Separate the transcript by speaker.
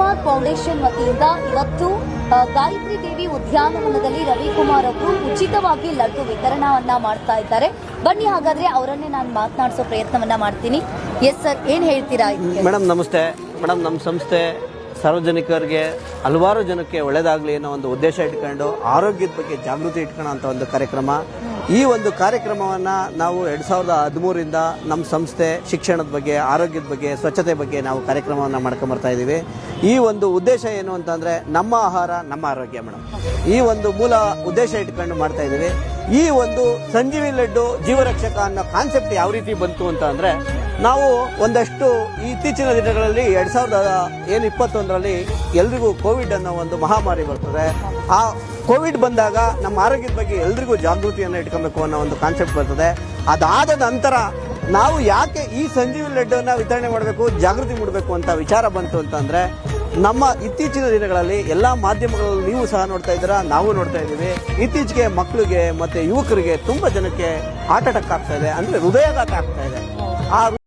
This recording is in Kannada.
Speaker 1: ಶಿವಕುಮಾರ್ ಫೌಂಡೇಶನ್ ವತಿಯಿಂದ ಇವತ್ತು ಗಾಯತ್ರಿ ದೇವಿ ಉದ್ಯಾನವನದಲ್ಲಿ ರವಿಕುಮಾರ್ ಅವರು ಉಚಿತವಾಗಿ ಲಡ್ಡು ವಿತರಣವನ್ನ ಮಾಡ್ತಾ ಇದ್ದಾರೆ. ಬನ್ನಿ ಹಾಗಾದ್ರೆ ಅವರನ್ನೇ ನಾನು ಮಾತನಾಡಿಸೋ ಪ್ರಯತ್ನವನ್ನ ಮಾಡ್ತೀನಿ. ಎಸ್ ಸರ್ ಏನ್ ಹೇಳ್ತೀರಾ
Speaker 2: ಮೇಡಮ್, ನಮಸ್ತೆ. ಮೇಡಮ್ ನಮ್ಮ ಸಂಸ್ಥೆ ಸಾರ್ವಜನಿಕರಿಗೆ ಹಲವಾರು ಜನಕ್ಕೆ ಒಳ್ಳೇದಾಗಲಿ ಅನ್ನೋ ಒಂದು ಉದ್ದೇಶ ಇಟ್ಕೊಂಡು ಆರೋಗ್ಯದ ಬಗ್ಗೆ ಜಾಗೃತಿ ಇಟ್ಕೊಳ್ಳೋ ಅಂತ ಒಂದು ಕಾರ್ಯಕ್ರಮ ಈ ಒಂದು ಕಾರ್ಯಕ್ರಮವನ್ನು ನಾವು ಎರಡು ಸಾವಿರದ ಹದಿಮೂರಿಂದ ನಮ್ಮ ಸಂಸ್ಥೆ ಶಿಕ್ಷಣದ ಬಗ್ಗೆ, ಆರೋಗ್ಯದ ಬಗ್ಗೆ, ಸ್ವಚ್ಛತೆ ಬಗ್ಗೆ ನಾವು ಕಾರ್ಯಕ್ರಮವನ್ನು ಮಾಡ್ಕೊಂಬರ್ತಾ ಇದ್ದೀವಿ ಈ ಒಂದು ಉದ್ದೇಶ ಏನು ಅಂತಂದರೆ ನಮ್ಮ ಆಹಾರ, ನಮ್ಮ ಆರೋಗ್ಯ ಮೇಡಮ್ ಈ ಒಂದು ಮೂಲ ಉದ್ದೇಶ ಇಟ್ಕೊಂಡು ಮಾಡ್ತಾ ಇದ್ದೀವಿ ಈ ಒಂದು ಸಂಜೀವಿ ಲಡ್ಡು ಜೀವರಕ್ಷಕ ಅನ್ನೋ ಕಾನ್ಸೆಪ್ಟ್ ಯಾವ ರೀತಿ ಬಂತು ಅಂತ ಅಂದ್ರೆ, ನಾವು ಒಂದಷ್ಟು ಇತ್ತೀಚಿನ ದಿನಗಳಲ್ಲಿ ಎರಡ್ ಸಾವಿರದ ಏನು ಇಪ್ಪತ್ತೊಂದರಲ್ಲಿ ಎಲ್ರಿಗೂ ಕೋವಿಡ್ ಅನ್ನೋ ಒಂದು ಮಹಾಮಾರಿ ಬರ್ತದೆ. ಆ ಕೋವಿಡ್ ಬಂದಾಗ ನಮ್ಮ ಆರೋಗ್ಯದ ಬಗ್ಗೆ ಎಲ್ರಿಗೂ ಜಾಗೃತಿಯನ್ನು ಇಟ್ಕೊಬೇಕು ಅನ್ನೋ ಒಂದು ಕಾನ್ಸೆಪ್ಟ್ ಬರ್ತದೆ. ಅದಾದ ನಂತರ ನಾವು ಯಾಕೆ ಈ ಸಂಜೀವಿ ಲಡ್ಡನ್ನ ವಿತರಣೆ ಮಾಡಬೇಕು, ಜಾಗೃತಿ ಮೂಡಬೇಕು ಅಂತ ವಿಚಾರ ಬಂತು ಅಂತಂದ್ರೆ ನಮ್ಮ ಇತ್ತೀಚಿನ ದಿನಗಳಲ್ಲಿ ಎಲ್ಲ ಮಾಧ್ಯಮಗಳಲ್ಲಿ ನೀವು ಸಹ ನೋಡ್ತಾ ಇದ್ದೀರಾ, ನಾವು ನೋಡ್ತಾ ಇದ್ದೀವಿ. ಇತ್ತೀಚೆಗೆ ಮಕ್ಕಳಿಗೆ ಮತ್ತೆ ಯುವಕರಿಗೆ ತುಂಬಾ ಜನಕ್ಕೆ ಹಾರ್ಟ್ ಅಟ್ಯಾಕ್ ಆಗ್ತಾ ಇದೆ, ಅಂದ್ರೆ ಹೃದಯಾಘಾತ ಆಗ್ತಾ ಇದೆ. ಆ